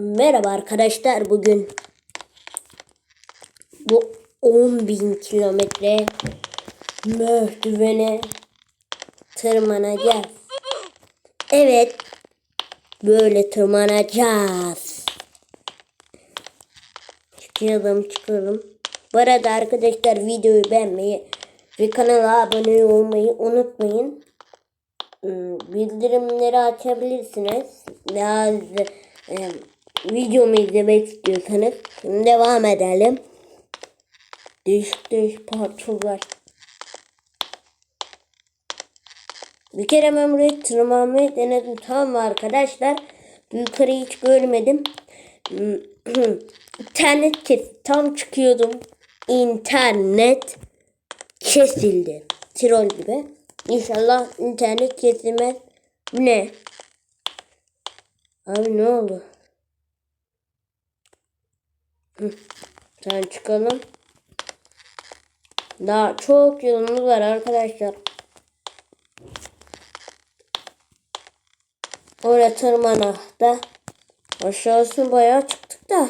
Merhaba arkadaşlar bugün bu 10.000 kilometre merdivene tırmanacağız. Evet böyle tırmanacağız. Çıkalım çıkalım. Bu arada arkadaşlar videoyu beğenmeyi ve kanala abone olmayı unutmayın. Hmm, bildirimleri açabilirsiniz. Daha videomu izlemek istiyorsanız. Şimdi devam edelim. Değişik değişik parçalar. Bir kere ben buraya tırmanmayı denedim. Tamam arkadaşlar? Yukarıyı hiç görmedim. Hmm, İnternet kes tam çıkıyordum. İnternet kesildi. Tirol gibi. İnşallah internet kesilmez. Ne? Abi ne oldu? Sen çıkalım. Daha çok yolumuz var arkadaşlar. Oraya tırmanak da. Aşağısı bayağı çıktık da.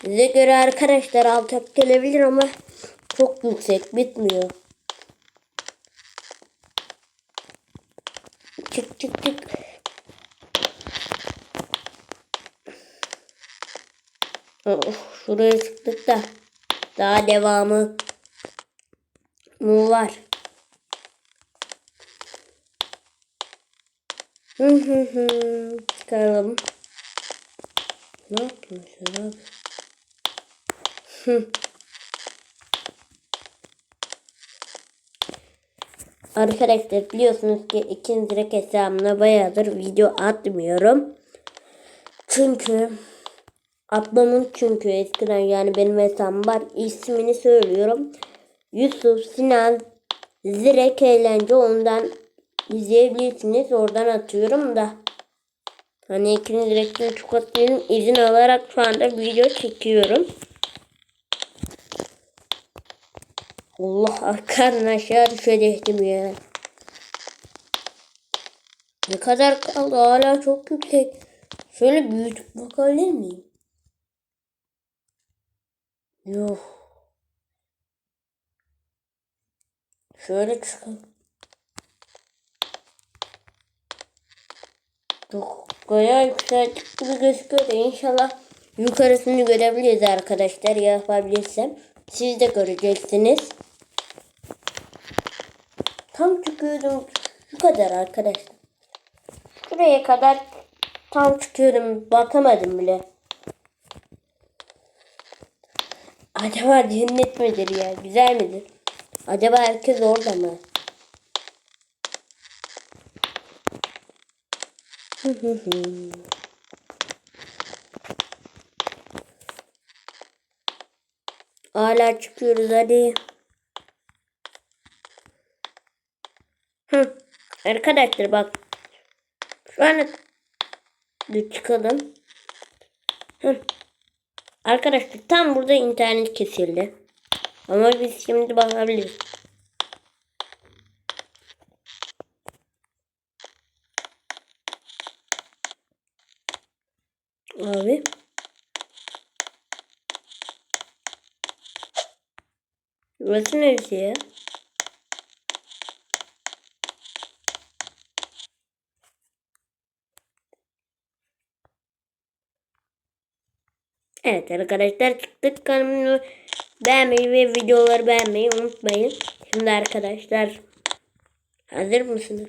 Size göre arkadaşlar alçak gelebilir ama çok yüksek bitmiyor. Çık çık çık. Of, şuraya çıktık da daha devamı mı var? Hı hı hı. Çıkaralım. Ne yapmışlar abi? Hı. Arkadaşlar biliyorsunuz ki ikinci direkt hesabımda bayağıdır video atmıyorum. Çünkü ablamın çünkü eskiden yani benim hesabım var. ismini söylüyorum. Yusuf Sinan Zirek Eğlence ondan izleyebilirsiniz. Oradan atıyorum da. Hani ikinci direkten çok atlıyorum. izin alarak şu anda video çekiyorum. Allah arkadan aşağı düşecektim ya. Ne kadar kaldı hala çok yüksek. Şöyle büyütüp bakabilir miyim? Yok. Şöyle çıkalım. Çok bayağı yükseldik gibi gözüküyor da inşallah yukarısını görebiliriz arkadaşlar yapabilirsem. Siz de göreceksiniz. Tam çıkıyordum. Şu kadar arkadaşlar. Şuraya kadar tam çıkıyordum. Bakamadım bile. Acaba cennet midir ya? Güzel midir? Acaba herkes orada mı? Hala çıkıyoruz hadi. Hı. Arkadaşlar bak. Şu an çıkalım. Hı. Arkadaşlar tam burada internet kesildi. Ama biz şimdi bakabiliriz. Abi. Burası neresi ya? Evet arkadaşlar çıktık. Kanalımı beğenmeyi ve videoları beğenmeyi unutmayın. Şimdi arkadaşlar hazır mısınız?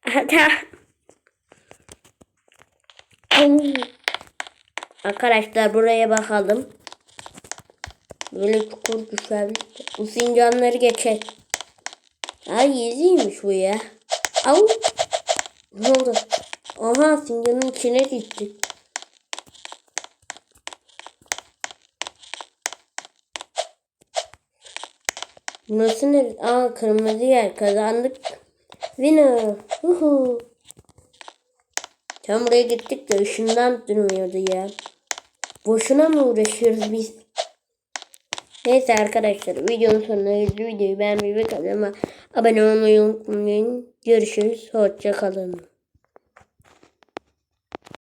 Hadi. Arkadaşlar buraya bakalım. Böyle çukur düşebilir. Bu fincanları geçek. Ay yüzüymüş bu ya. Au. Ne oldu? Aha fincanın içine gitti. Burası ne? Aa kırmızı yer kazandık. Winner. Uhu. Tam buraya gittik de ışından durmuyordu ya. Boşuna mı uğraşıyoruz biz? Neyse arkadaşlar videonun sonuna geldik. Videoyu beğenmeyi ve kanalıma abone olmayı unutmayın. Görüşürüz. Hoşça kalın.